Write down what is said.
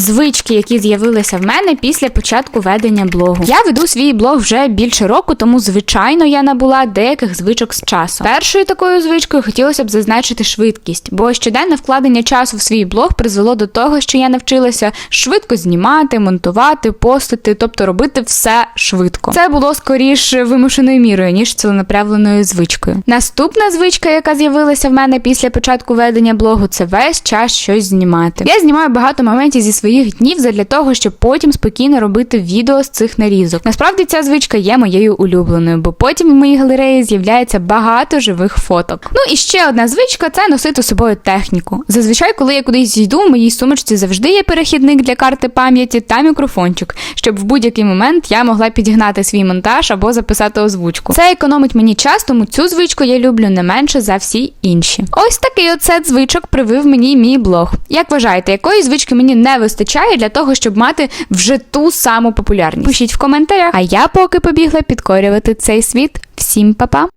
Звички, які з'явилися в мене після початку ведення блогу. Я веду свій блог вже більше року, тому звичайно я набула деяких звичок з часом. Першою такою звичкою хотілося б зазначити швидкість, бо щоденне вкладення часу в свій блог призвело до того, що я навчилася швидко знімати, монтувати, постити, тобто робити все швидко. Це було скоріш вимушеною мірою, ніж ціленаправленою звичкою. Наступна звичка, яка з'явилася в мене після початку ведення блогу, це весь час щось знімати. Я знімаю багато моментів зі своїх днів задля того, щоб потім спокійно робити відео з цих нарізок. Насправді ця звичка є моєю улюбленою, бо потім в моїй галереї з'являється багато живих фоток. Ну і ще одна звичка це носити з собою техніку. Зазвичай, коли я кудись йду, в моїй сумочці завжди є перехідник для карти пам'яті та мікрофончик, щоб в будь-який момент я могла підігнати свій монтаж або записати озвучку. Це економить мені час, тому цю звичку я люблю не менше за всі інші. Ось такий от звичок привив мені мій блог. Як вважаєте, якої звички мені не вистачає для того, щоб мати вже ту саму популярність? Пишіть в коментарях. А я поки побігла підкорювати цей світ. Всім па-па!